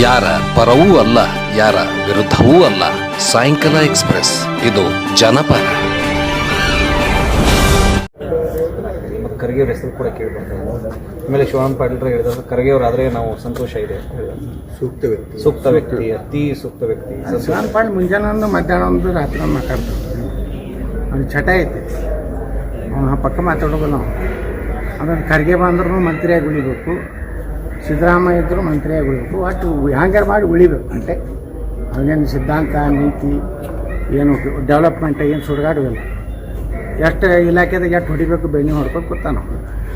ಯಾರ ಪರವೂ ಅಲ್ಲ ಯಾರ ವಿರುದ್ಧವೂ ಅಲ್ಲ. ಸಾಯಂಕಾಲ ಎಕ್ಸ್ಪ್ರೆಸ್ ಇದು ಜನಪರ. ಮತ್ತು ಖರ್ಗೆ ಅವ್ರ ಹೆಸರು ಕೂಡ ಕೇಳಿಬರ್ತದೆ ಆಮೇಲೆ ಶಿವಾನ್ ಪಾಟೀಲ್ರ ಹೇಳಿದ್ರು ಖರ್ಗೆ ಆದ್ರೆ ನಾವು ಸಂತೋಷ ಇದೆ. ಅಂತ ಹೇಳಿದ್ರು. ಸೂಕ್ತ ವ್ಯಕ್ತಿ. ಸೂಕ್ತ ವ್ಯಕ್ತಿ ಅತಿ ಸೂಕ್ತ ವ್ಯಕ್ತಿ. ಶಿವಾನ್ ಪಾಲ್ ಮುಂಜಾನೆ ಒಂದು ಮಧ್ಯಾಹ್ನ ಒಂದು ರಾತ್ರಿ ಒಂದು ಮಾತಾಡ್ತಾರೆ ಅವ್ನು ಚಟ ಐತಿ. ಅವ್ನು ಪಕ್ಕ ಮಾತಾಡೋದು ನಾವು. ಅದನ್ನು ಖರ್ಗೆ ಬಂದ್ರೂ ಮಂತ್ರಿಯಾಗಿ ಉಳಿಬೇಕು. ಸಿದ್ದರಾಮಯ್ಯ ಇದ್ದರೂ ಮಂತ್ರಿಯಾಗಿ ಉಳಿಬೇಕು. ಒಟ್ಟು ಹ್ಯಾಂಗರ್ ಮಾಡಿ ಉಳಿಬೇಕು ಅಂತೆ. ಅವನೇನು ಸಿದ್ಧಾಂತ, ನೀತಿ, ಏನು ಡೆವಲಪ್ಮೆಂಟ್ ಏನು ಸುಡುಗಾಡುವಿಲ್ಲ ಎಷ್ಟು ಇಲಾಖೆದಾಗ ಎಷ್ಟು ಹೊಡಿಬೇಕು ಬೆಣ್ಣೆ ಹೊಡ್ಕೊಂಡು ಕೂತಾನ.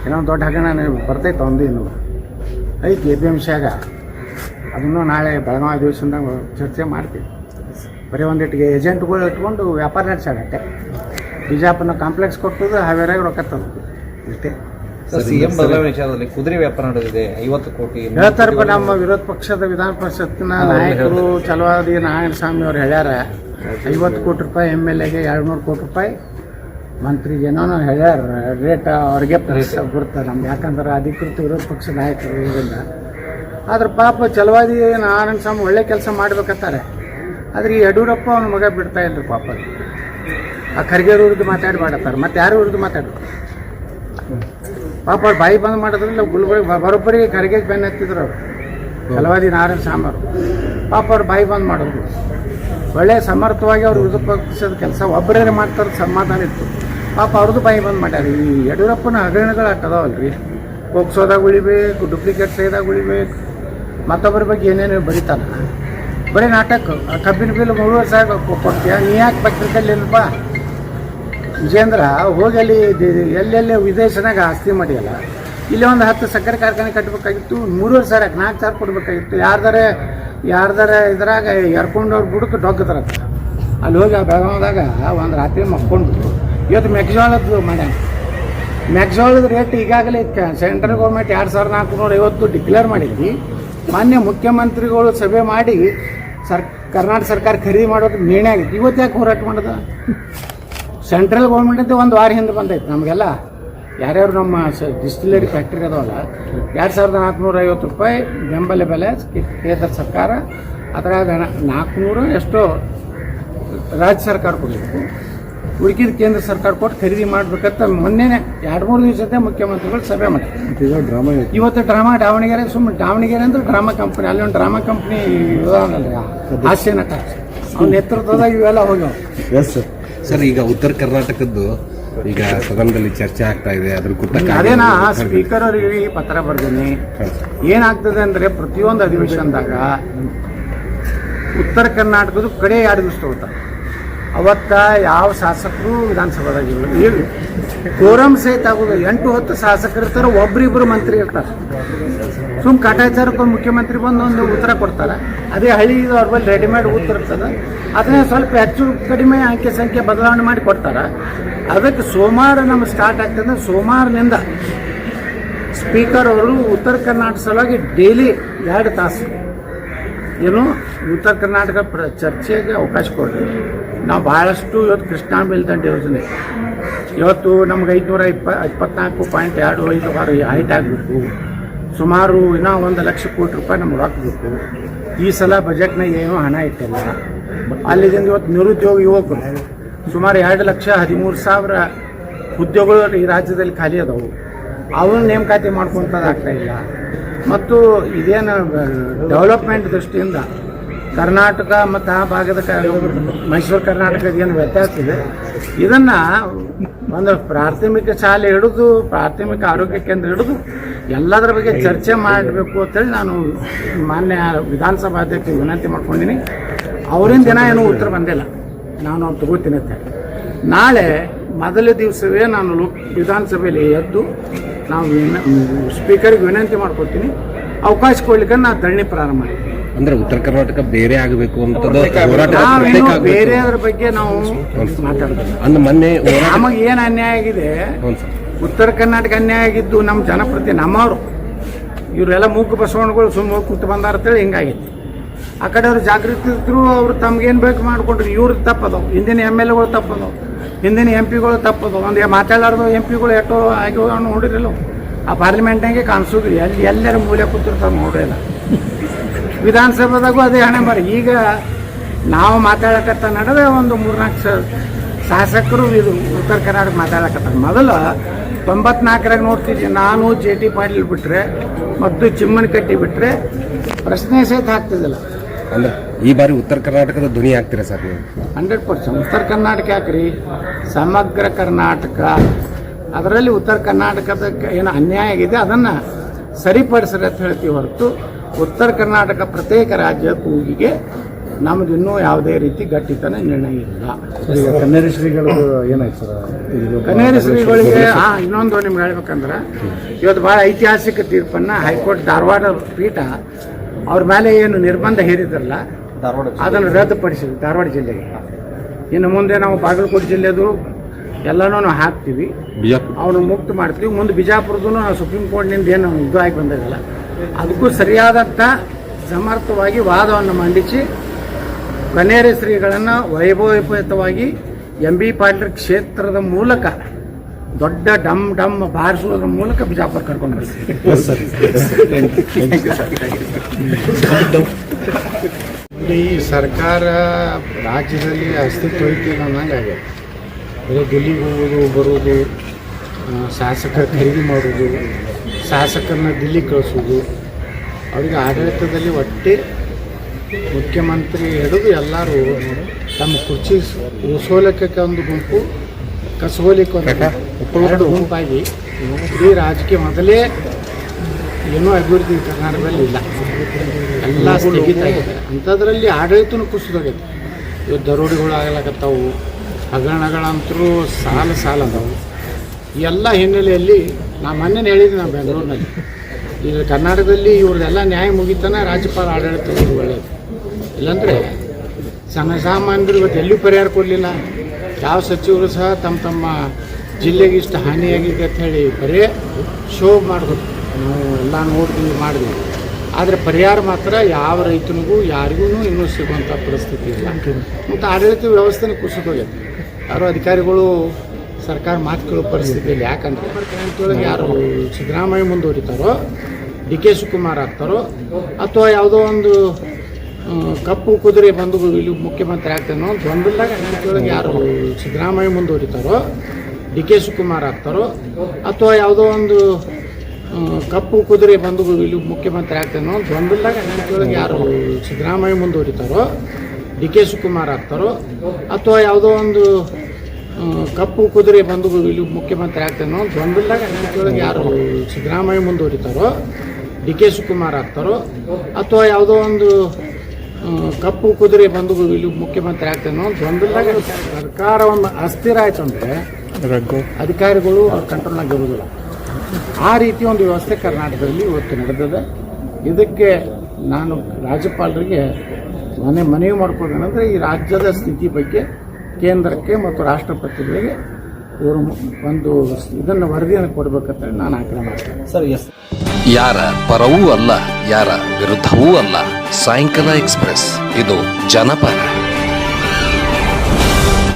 ಏನೋ ದೊಡ್ಡ ಹಗರಣ ಬರ್ತೈತೆ ಒಂದು ಇನ್ನು. ಐತಿ ಎ ಪಿ ಎಂ ಸಿಯಾಗ. ಅದನ್ನು ನಾಳೆ ಬೆಳಗಾವಿ ದಿವಸದಾಗ ಚರ್ಚೆ ಮಾಡ್ತೀವಿ. ಬರೀ ಒಂದಿಟ್ಟಿಗೆ ಏಜೆಂಟ್ಗಳು ಇಟ್ಕೊಂಡು ವ್ಯಾಪಾರ ನಡೆಸಾಡತ್ತೆ ಬಿಜಾಪುರನ ಕಾಂಪ್ಲೆಕ್ಸ್ ಕೊಟ್ಟದು ಹಾವೇರಾಗಿ ರೊಕ್ಕ ತಂದು. ಇಷ್ಟೇ. ಬದಲಾವಣೆ ವಿಚಾರದಲ್ಲಿ ಕುದುರೆ ವ್ಯಾಪಾರ ನಡೆದಿದೆ ಐವತ್ತು ಕೋಟಿ ಹೇಳ್ತಾರಪ್ಪ ನಮ್ಮ ವಿರೋಧ ಪಕ್ಷದ ವಿಧಾನ ಪರಿಷತ್ನ ನಾಯಕರು ಚಲವಾದಿ ನಾರಾಯಣ ಸ್ವಾಮಿ ಅವ್ರು ಹೇಳ್ಯಾರ ಐವತ್ತು ಕೋಟಿ ರೂಪಾಯಿ ಎಂ ಎಲ್ ಎಗೆ ಎರಡು ನೂರು ಕೋಟಿ ರೂಪಾಯಿ. ಮಂತ್ರಿಗೆ ಏನೋ ಹೇಳ್ಯಾರ ರೇಟ್ ಅವ್ರಿಗೆ ಬರುತ್ತೆ ನಮ್ಗೆ ಯಾಕಂದ್ರೆ ಅಧಿಕೃತ ವಿರೋಧ ಪಕ್ಷ ನಾಯಕರು ಇದರಿಂದ ಆದ್ರೆ ಪಾಪ ಚಲವಾದಿ ನಾರಾಯಣ ಸ್ವಾಮಿ ಒಳ್ಳೆ ಕೆಲಸ ಮಾಡ್ಬೇಕಂತಾರೆ. ಆದ್ರೆ ಈ ಯಡಿಯೂರಪ್ಪ ಅವನ ಮಗ ಬಿಡ್ತಾ ಇಲ್ರಿ ಪಾಪ. ಆ ಖರ್ಗೆ ವಿರುದ್ಧ ಮಾತಾಡಬೇಡತ್ತಾರೆ ಮತ್ತೆ ಯಾರು ವಿರುದ್ಧ ಮಾತಾಡ್ಬೇಕು? ಪಾಪ ಅವ್ರು ಬಾಯಿ ಬಂದ್ ಮಾಡೋದ್ರಿಂದ ಗುಲ್ಬರ್ಗ ಬರೋಬ್ಬರಿ ಕರಿಗೆ ಬೆನ್ನ ಹತ್ತಿದ್ರು ಅವರು. ಕೆಲವಾದಿ ನಾರಾಯಣ ಸಾಂಬಾರು ಪಾಪ ಅವ್ರು ಬಾಯಿ ಬಂದ್ ಮಾಡೋದು. ಒಳ್ಳೆ ಸಮರ್ಥವಾಗಿ ಅವ್ರು ವಿರೋಧ ಪಕ್ಷದ ಕೆಲಸ. ಒಬ್ಬರೇ ಮಾಡ್ತಾರೆ ಸಮಾಧಾನ ಇತ್ತು. ಪಾಪ ಅವ್ರದ್ದು ಬಾಯಿ ಬಂದ್ ಮಾಡ್ಯಾರ. ಈ ಯಡಿಯೂರಪ್ಪನ ಹಗರಣಗಳು ಅದಾವಲ್ರಿ ಹೋಗ್ಸೋದಾಗ ಉಳಿಬೇಕು, ಡುಪ್ಲಿಕೇಟ್ ಸೈದಾಗ ಉಳಿಬೇಕು. ಮತ್ತೊಬ್ಬರ ಬಗ್ಗೆ ಏನೇನು ಬರೀತಾನ. ಬರೀ ನಾಟಕ. ಕಬ್ಬಿನ ಬಿಲ್ ಮೂರು ವರ್ಷ ಕೊಡ್ತೀಯ? ನೀ ಯಾಕೆ ಪತ್ರಿಕೆಯಲ್ಲಿ ಏನಪ್ಪ ವಿಜೇಂದ್ರ ಹೋಗಿ ಅಲ್ಲಿ ಎಲ್ಲೆಲ್ಲಿ ವಿದೇಶನಾಗ ಆಸ್ತಿ ಮಾಡಿಯಲ್ಲ, ಇಲ್ಲಿ ಒಂದು ಹತ್ತು ಸಕ್ಕರೆ ಕಾರ್ಖಾನೆ ಕಟ್ಟಬೇಕಾಗಿತ್ತು ಮೂರುವರೆ ಸಾವಿರ ನಾಲ್ಕು ಸಾವಿರ ಕೊಡಬೇಕಾಗಿತ್ತು. ಯಾರ್ದಾರೆ ಯಾರ್ದಾರೆ ಇದ್ರಾಗ ಎರ್ಕೊಂಡವ್ರು ಬುಡಕ್ಕೆ ಡೊಗ್ಗದ್ರಂತ ಅಲ್ಲಿ ಹೋಗಿ ಆ ಬೆಳಗಾವದಾಗ ಒಂದು ರಾತ್ರಿ ಮಕ್ಕೊಂಡು ಇವತ್ತು ಮೆಕ್ಜೋಳದ್ದು ಮಾಡ್ಯಾನ ಮೆಕ್ಜೋಳದ ರೇಟ್ ಈಗಾಗಲೇ ಸೆಂಟ್ರಲ್ ಗೌರ್ಮೆಂಟ್ ಎರಡು ಸಾವಿರದ ನಾಲ್ಕುನೂರ ಐವತ್ತು ಡಿಕ್ಲೇರ್ ಮಾಡಿದ್ವಿ. ಮಾನ್ಯ ಮುಖ್ಯಮಂತ್ರಿಗಳು ಸಭೆ ಮಾಡಿ ಸರ್ ಕರ್ನಾಟಕ ಸರ್ಕಾರ ಖರೀದಿ ಮಾಡೋದು ನಿರ್ಣಯ ಆಗಿತ್ತು ಇವತ್ತು ಯಾಕೆ ಹೋರಾಟ ಮಾಡೋದು? ಸೆಂಟ್ರಲ್ ಗೌರ್ಮೆಂಟಿಂದ ಒಂದು ವಾರ ಹಿಂದೆ ಬಂದೈತೆ ನಮಗೆಲ್ಲ. ಯಾರ್ಯಾರು ನಮ್ಮ ಡಿಸ್ಟಿಲರಿ ಫ್ಯಾಕ್ಟ್ರಿ ಅದಾವಲ್ಲ ಎರಡು ಸಾವಿರದ ನಾಲ್ಕುನೂರ ಐವತ್ತು ರೂಪಾಯಿ ಬೆಂಬಲ ಬೆಲೆ ಕೇಂದ್ರ ಸರ್ಕಾರ ಅದರಾಗ ನಾಲ್ಕುನೂರು ಎಷ್ಟೋ ರಾಜ್ಯ ಸರ್ಕಾರ ಕೊಡಬೇಕು ಉಳಿಕಿದ ಕೇಂದ್ರ ಸರ್ಕಾರ ಕೊಟ್ಟು ಖರೀದಿ ಮಾಡಬೇಕಂತ ಮೊನ್ನೆನೆ ಎರಡು ಮೂರು ದಿವಸದ ಮುಖ್ಯಮಂತ್ರಿಗಳು ಸಭೆ ಮಾಡಿದ್ರು. ಡ್ರಾಮಾ ಇವತ್ತು ಡ್ರಾಮಾ ದಾವಣಗೆರೆ ಸುಮ್ಮನೆ ದಾವಣಗೆರೆ ಅಂದ್ರೆ ಡ್ರಾಮಾ ಕಂಪ್ನಿ ಅಲ್ಲಿ ಒಂದು ಡ್ರಾಮಾ ಕಂಪ್ನಿ ಇದಾವಲ್ಲ ಹಾಸ್ಯ ನಟ ಅವ್ನ ನೇತೃತ್ವದಾಗ ಇವೆಲ್ಲ ಹೋಗ್ಯಾವ. ಎಸ್ ಸರ್ ಸರ್ ಈಗ ಉತ್ತರ ಕರ್ನಾಟಕದ್ದು ಈಗ ಸದನದಲ್ಲಿ ಚರ್ಚೆ ಆಗ್ತಾ ಇದೆ ಅದ್ರ ಕುರಿತ ಅದೇನಾ ಸ್ಪೀಕರ್ ಅವರಿಗೆ ಈ ಪತ್ರ ಬರ್ದೇನೆ. ಏನಾಗ್ತದೆ ಅಂದ್ರೆ ಪ್ರತಿಯೊಂದು ಅಧಿವೇಶನದಾಗ ಉತ್ತರ ಕರ್ನಾಟಕದ ಕಡೆ ಎರಡು ದಿವಸ ತಗೋತಾರೆ ಅವತ್ತ ಯಾವ ಶಾಸಕರು ವಿಧಾನಸಭಾದಾಗ ಇಲ್ಲ ಕೋರಂ ಸಹಿತ ಆಗೋದು ಎಂಟು ಹತ್ತು ಶಾಸಕರು ಇರ್ತಾರೆ, ಒಬ್ರಿಬ್ರು ಮಂತ್ರಿ ಇರ್ತಾರೆ. ಸುಮ್ ಕಾಟಾಚಾರಕ್ಕೆ ಮುಖ್ಯಮಂತ್ರಿ ಬಂದು ಒಂದು ಉತ್ತರ ಕೊಡ್ತಾರೆ. ಅದೇ ಹಳ್ಳಿ ಅವ್ರ ಬಳಿ ರೆಡಿಮೇಡ್ ಉತ್ತರ ಇರ್ತದೆ. ಅದನ್ನೇ ಸ್ವಲ್ಪ ಹೆಚ್ಚು ಕಡಿಮೆ ಅಂಕೆ ಸಂಖ್ಯೆ ಬದಲಾವಣೆ ಮಾಡಿ ಕೊಡ್ತಾರೆ. ಅದಕ್ಕೆ ಸೋಮವಾರ ನಮ್ಗೆ ಸ್ಟಾರ್ಟ್ ಆಗ್ತದೆ. ಸೋಮವಾರದಿಂದ ಸ್ಪೀಕರ್ ಅವರು ಉತ್ತರ ಕರ್ನಾಟಕ ಸಲುವಾಗಿ ಡೈಲಿ ಎರಡು ತಾಸು. ಏನು ಉತ್ತರ ಕರ್ನಾಟಕ ಪ್ರ ಚರ್ಚೆಗೆ ಅವಕಾಶ ಕೊಡ್ರಿ. ನಾವು ಭಾಳಷ್ಟು ಇವತ್ತು ಕೃಷ್ಣಾ ಮೇಲ್ದಂಡೆ ಯೋಜನೆ. ಇವತ್ತು ನಮ್ಗೆ ಐದುನೂರ ಇಪ್ಪ ಇಪ್ಪತ್ನಾಲ್ಕು ಪಾಯಿಂಟ್ ಎರಡು ಐದು ಆರು ಹೈಟ್ ಆಗಬೇಕು. ಸುಮಾರು ಇನ್ನೂ ಒಂದು ಲಕ್ಷ ಕೋಟಿ ರೂಪಾಯಿ ನಮ್ಗೆ ಹಾಕಬೇಕು. ಈ ಸಲ ಬಜೆಟ್ನಾಗ ಏನು ಹಣ ಇಟ್ಟಿಲ್ಲ. ಅಲ್ಲಿಂದ ಇವತ್ತು ನಿರುದ್ಯೋಗ ಯುವಕರು, ಸುಮಾರು ಎರಡು ಲಕ್ಷ ಹದಿಮೂರು ಸಾವಿರ ಉದ್ಯೋಗಗಳು ಈ ರಾಜ್ಯದಲ್ಲಿ ಖಾಲಿ ಅದಾವು. ಅವನ್ನ ನೇಮಕಾತಿ ಮಾಡ್ಕೊಂತದಾಗ್ತಾ ಇಲ್ಲ. ಮತ್ತು ಇದೇನು ಡೆವಲಪ್ಮೆಂಟ್ ದೃಷ್ಟಿಯಿಂದ ಕರ್ನಾಟಕ ಮತ್ತು ಆ ಭಾಗದ ಮೈಸೂರು ಕರ್ನಾಟಕದ ಏನು ವ್ಯತ್ಯಾಸ ಇದೆ. ಇದನ್ನು ಒಂದು ಪ್ರಾಥಮಿಕ ಶಾಲೆ ಹಿಡಿದು, ಪ್ರಾಥಮಿಕ ಆರೋಗ್ಯ ಕೇಂದ್ರ ಹಿಡಿದು ಎಲ್ಲದರ ಬಗ್ಗೆ ಚರ್ಚೆ ಮಾಡಬೇಕು ಅಂತೇಳಿ ನಾನು ಮಾನ್ಯ ವಿಧಾನಸಭಾ ಅಧ್ಯಕ್ಷ ವಿನಂತಿ ಮಾಡ್ಕೊಂಡಿನಿ. ಅವರಿಂದ ದಿನ ಏನೂ ಉತ್ತರ ಬಂದಿಲ್ಲ. ನಾನು ಅವ್ರು ತಗೋತೀನಿ ಅಂತ ನಾಳೆ ಮೊದಲ ದಿವಸವೇ ನಾನು ಲೋಕ್, ವಿಧಾನಸಭೆಯಲ್ಲಿ ಎದ್ದು ನಾವು ಸ್ಪೀಕರ್ಗೆ ವಿನಂತಿ ಮಾಡ್ಕೊತೀನಿ ಅವಕಾಶ ಕೊಡ್ಲಿಕ್ಕೆ ನಾನು ಧರಣಿ ಪ್ರಾರಂಭ ಮಾಡಿದ್ದೀನಿ ಅಂದ್ರೆ ಉತ್ತರ ಕರ್ನಾಟಕ ಬೇರೆ ಆಗಬೇಕು ಅಂತ ಬೇರೆ ಅದ್ರ. ಬಗ್ಗೆ ನಾವು ಮಾತಾಡೋದಿಲ್ಲ. ಅಂದ್ ಮೊನ್ನೆ ಹೋರಾಟ ನಮಗೆ ಏನು ಅನ್ಯಾಯ ಆಗಿದೆ? ಉತ್ತರ ಕರ್ನಾಟಕ ಅನ್ಯಾಯ ಆಗಿದ್ದು ನಮ್ಮ ಜನಪ್ರತಿ ನಮ್ಮವರು. ಇವರೆಲ್ಲ ಮೂಕು ಬಸವಣ್ಣಗಳು ಸುಮ್ಮ ಕೂತು ಬಂದಾರ ಅಂತೇಳಿ ಹಿಂಗಾಗಿತ್ತು. ಆ ಕಡೆ ಅವ್ರು ಜಾಗೃತಿ ಇದ್ರು ಅವ್ರು ತಮ್ಗೇನು ಬೇಕು ಮಾಡ್ಕೊಂಡ್ರು. ಇವ್ರ ತಪ್ಪದವು. ಹಿಂದಿನ ಎಂ ಎಲ್ ಎಗಳು ತಪ್ಪದವು. ಹಿಂದಿನ ಎಂ ಪಿಗಳು ತಪ್ಪದು. ಒಂದು ಮಾತಾಡಲಾರ್ದು ಎಂ ಪಿಗಳು ಎಷ್ಟೋ ಆಗಿ ನೋಡಿರಲ್ಲ ಆ ಪಾರ್ಲಿಮೆಂಟ್ನಾಗೆ ಕಾಣಿಸೋದ್ರಿ ಅಲ್ಲಿ ಎಲ್ಲರ ಮೂಲೆ ಕೂತಿರ್ತಾವೆ ನೋಡಿಲ್ಲ ವಿಧಾನಸಭಾದಾಗೂ ಅದೇ ಹಣೆ ಬರ ಈಗ ನಾವು ಮಾತಾಡಕತ್ತ ನಡೆದ ಒಂದು ಮೂರ್ನಾಲ್ಕು ಸ ಶಾಸಕರು ಇದು ಉತ್ತರ ಕರ್ನಾಟಕ ಮಾತಾಡಕತ್ತ ಮೊದಲು ತೊಂಬತ್ನಾಲ್ಕರಾಗ ನೋಡ್ತಿದ್ವಿ. ನಾನು ಜೆ ಟಿ ಪಾಟೀಲ್ ಬಿಟ್ಟರೆ ಮತ್ತು ಚಿಮ್ಮನಕಟ್ಟಿ ಬಿಟ್ಟರೆ ಪ್ರಶ್ನೆ ಸಹಿತ ಹಾಕ್ತಿದ್ದಿಲ್ಲ. ಅಂದ್ರೆ? ಈ ಬಾರಿ ಉತ್ತರ ಕರ್ನಾಟಕದ ಧ್ವನಿ ಆಗ್ತೀರಾ ಸರ್ ನೀವು? Hundred percent. ಉತ್ತರ ಕರ್ನಾಟಕ ಯಾಕ್ರಿ? ಸಮಗ್ರ ಕರ್ನಾಟಕ. ಅದರಲ್ಲಿ ಉತ್ತರ ಕರ್ನಾಟಕದ ಏನು ಅನ್ಯಾಯ ಆಗಿದೆ ಅದನ್ನು ಸರಿಪಡಿಸ್ರಿ ಅಂತ ಹೇಳ್ತೀವಿ ಹೊರತು ಉತ್ತರ ಕರ್ನಾಟಕ ಪ್ರತ್ಯೇಕ ರಾಜ್ಯ ಕೂಗಿಗೆ ನಮ್ದು ಇನ್ನೂ ಯಾವುದೇ ರೀತಿ ಗಟ್ಟಿತನ ನಿರ್ಣಯ ಇಲ್ಲ. ಈಗ ಕನ್ನೇರಿ ಶ್ರೀಗಳು ಏನಾಯ್ತು ಸರ್? ಇದು ಕನೇರಿ ಶ್ರೀಗಳಿಗೆ ಹಾ ಇನ್ನೊಂದು ನಿಮ್ಗೆ ಹೇಳ್ಬೇಕಂದ್ರೆ ಇವತ್ತು ಭಾಳ ಐತಿಹಾಸಿಕ ತೀರ್ಪನ್ನು ಹೈಕೋರ್ಟ್ ಧಾರವಾಡ ಪೀಠ ಅವ್ರ ಮೇಲೆ ಏನು ನಿರ್ಬಂಧ ಹೇರಿದ್ರಲ್ಲ ಅದನ್ನು ರದ್ದುಪಡಿಸಿದ್ವಿ ಧಾರವಾಡ ಜಿಲ್ಲೆಗೆ. ಇನ್ನು ಮುಂದೆ ನಾವು ಬಾಗಲಕೋಟೆ ಜಿಲ್ಲೆದು ಎಲ್ಲನೂ ನಾವು ಹಾಕ್ತೀವಿ. ಅವನು ಮುಕ್ತ ಮಾಡ್ತೀವಿ. ಮುಂದೆ ಬಿಜಾಪುರದ ನಾವು ಸುಪ್ರೀಂ ಕೋರ್ಟ್ನಿಂದ ಏನು ಇದು ಆಗಿ ಬಂದಾಗಲ್ಲ ಅದಕ್ಕೂ ಸರಿಯಾದಂಥ ಸಮರ್ಥವಾಗಿ ವಾದವನ್ನು ಮಂಡಿಸಿ ಕನೇರಿ ಶ್ರೀಗಳನ್ನು ವೈಭವಯುತವಾಗಿ ಎಂ ಬಿ ಪಾಟೀಲ್ ಕ್ಷೇತ್ರದ ಮೂಲಕ ದೊಡ್ಡ ಡಮ್ ಡಮ್ ಬಾರಿಸುವುದರ ಮೂಲಕ ಬಿಜಾಪುರ ಕರ್ಕೊಂಡು ಬರ್ತೀವಿ ಈ ಸರ್ಕಾರ ರಾಜ್ಯದಲ್ಲಿ ಅಸ್ತಿತ್ವ ಐತಿ ಅನ್ನಂಗೆ ಆಗ್ಯದ ಬರೀ ಡೆಲ್ಲಿಗೆ ಹೋಗೋದು ಬರೋದು ಶಾಸಕ ಖರೀದಿ ಮಾಡೋದು ಶಾಸಕರನ್ನ ದಿಲ್ಲಿ ಕಳಿಸೋದು. ಅವ್ರಿಗೆ ಆಡಳಿತದಲ್ಲಿ ಒಟ್ಟೆ ಮುಖ್ಯಮಂತ್ರಿ ಹಿಡಿದು ಎಲ್ಲರೂ ತಮ್ಮ ಕುರ್ಚಿ ಉಸೋಲಕ್ಕೆ ಒಂದು ಗುಂಪು ಕಸೋಲಿಕ್ಕೆ ಒಂದು ಗುಂಪಾಗಿ. ಇಡೀ ರಾಜಕೀಯ ಮೊದಲೇ ಏನೂ ಅಭಿವೃದ್ಧಿ ಕರ್ನಾಟಕದಲ್ಲಿ ಇಲ್ಲ. ಎಲ್ಲ ಸ್ಥಗಿತ ಆಗಿದೆ. ಅಂಥದ್ರಲ್ಲಿ ಆಡಳಿತನೂ ಕುಸಿದೋಗೈತೆ ಇವತ್ತು ದರೋಡೆಗಳು ಆಗ್ಲಕತ್ತಾವು ಹಗರಣಗಳಂತರೂ ಸಾಲ ಸಾಲ ಅದಾವು. ಎಲ್ಲ ಹಿನ್ನೆಲೆಯಲ್ಲಿ ನಾ ಮೊನ್ನೆ ಹೇಳಿದ್ದೆ ನಾನು ಬೆಂಗಳೂರಿನಲ್ಲಿ. ಈಗ ಕರ್ನಾಟಕದಲ್ಲಿ ಇವ್ರದ್ದೆಲ್ಲ ನ್ಯಾಯ ಮುಗಿತಾನೆ ರಾಜ್ಯಪಾಲ ಆಡಳಿತ ಒಳ್ಳೆಯದು ಇಲ್ಲಾಂದರೆ ಸಣ್ಣ ಸಾಮಾನ್ಯರು ಇವತ್ತು ಎಲ್ಲಿಯೂ ಪರಿಹಾರ ಕೊಡಲಿಲ್ಲ. ಯಾವ ಸಚಿವರು ಸಹ ತಮ್ಮ ತಮ್ಮ ಜಿಲ್ಲೆಗೆ ಇಷ್ಟು ಹಾನಿಯಾಗಿದೆ ಅಂತ ಹೇಳಿ ಬರೀ ಶೋ ಮಾಡಬೇಕು ನಾವು ಎಲ್ಲ ನೋಡಿ ಮಾಡಿದ್ವಿ. ಆದರೆ ಪರಿಹಾರ ಮಾತ್ರ ಯಾವ ರೈತನಿಗೂ, ಯಾರಿಗೂ ಇನ್ನೂ ಸಿಗುವಂಥ ಪರಿಸ್ಥಿತಿ ಇಲ್ಲ. ಮತ್ತು ಆಡಳಿತ ವ್ಯವಸ್ಥೆನೇ ಕುಸಿದೋಗೈತೆ ಯಾರು ಅಧಿಕಾರಿಗಳು ಸರ್ಕಾರ ಮಾತು ಕೇಳೋ ಪರಿಸ್ಥಿತಿ ಇಲ್ಲ ಯಾಕಂದ್ರೆ ಅಂತೇಳಿ ಯಾರು ಸಿದ್ದರಾಮಯ್ಯ ಮುಂದುವರಿತಾರೋ, ಡಿ ಕೆ ಶಿವಕುಮಾರ್ ಆಗ್ತಾರೋ, ಅಥವಾ ಯಾವುದೋ ಒಂದು ಕಪ್ಪು ಕುದುರೆ ಬಂದು ಇಲ್ಲಿ ಮುಖ್ಯಮಂತ್ರಿ ಆಗ್ತಾನೋ ಗೊಂದಲದಾಗ ಅಂತೇಳಿ ಯಾರು ಸಿದ್ದರಾಮಯ್ಯ ಮುಂದುವರಿತಾರೋ, ಡಿ ಕೆ ಶಿವಕುಮಾರ್ ಆಗ್ತಾರೋ, ಅಥವಾ ಯಾವುದೋ ಒಂದು ಕಪ್ಪು ಕುದುರೆ ಬಂದು ಇಲ್ಲಿ ಮುಖ್ಯಮಂತ್ರಿ ಆಗ್ತಾನೋ ಗೊಂದಲದಾಗ ಕ್ರಾಂತಿಯೊಳಗೆ ಯಾರು ಸಿದ್ದರಾಮಯ್ಯ ಮುಂದುವರಿತಾರೋ ಡಿ ಕೆ ಶಿವಕುಮಾರ್ ಆಗ್ತಾರೋ ಅಥವಾ ಯಾವುದೋ ಒಂದು ಕಪ್ಪು ಕುದುರೆ ಬಂದು ಇಲ್ಲಿ ಮುಖ್ಯಮಂತ್ರಿ ಆಗ್ತಾನೋ ಗೊಂದಲದಾಗ ಕ್ರಾಂತಿಯೊಳಗೆ ಯಾರು ಸಿದ್ದರಾಮಯ್ಯ ಮುಂದುವರಿತಾರೋ ಡಿ ಕೆ ಶಿವಕುಮಾರ್ ಆಗ್ತಾರೋ ಅಥವಾ ಯಾವುದೋ ಒಂದು ಕಪ್ಪು ಕುದುರೆ ಬಂದು ಇಲ್ಲಿ ಮುಖ್ಯಮಂತ್ರಿ ಆಗ್ತಾನೋ ಗೊಂದಲದಾಗ ಸರ್ಕಾರ ಒಂದು ಅಸ್ಥಿರ ಆಯ್ತು ಅಂದರೆ ಅಧಿಕಾರಿಗಳು ಅವ್ರ ಕಂಟ್ರೋಲ್ನಾಗ ಇರುವುದಿಲ್ಲ. ಆ ರೀತಿ ಒಂದು ವ್ಯವಸ್ಥೆ ಕರ್ನಾಟಕದಲ್ಲಿ ಇವತ್ತು ನಡೆದಿದೆ. ಇದಕ್ಕೆ ನಾನು ರಾಜ್ಯಪಾಲರಿಗೆ ಮನೆ ಮನವಿ ಮಾಡ್ಕೊಳ್ಳೋದಂದ್ರೆ ಈ ರಾಜ್ಯದ ಸ್ಥಿತಿ ಬಗ್ಗೆ ಕೇಂದ್ರಕ್ಕೆ ಮತ್ತು ರಾಷ್ಟ್ರಪತಿಗಳಿಗೆ ಇವರು ಒಂದು ಇದನ್ನು ವರದಿಯನ್ನು ಕೊಡಬೇಕಂತ ನಾನು ಆಗ್ರಹ ಮಾಡ್ತೇನೆ. Sir yes. ಯಾರ ಪರವೂ ಅಲ್ಲ ಯಾರ ವಿರುದ್ಧವೂ ಅಲ್ಲ. ಸಾಯಂಕಾಲ ಎಕ್ಸ್ಪ್ರೆಸ್. ಇದು ಜನಪರ.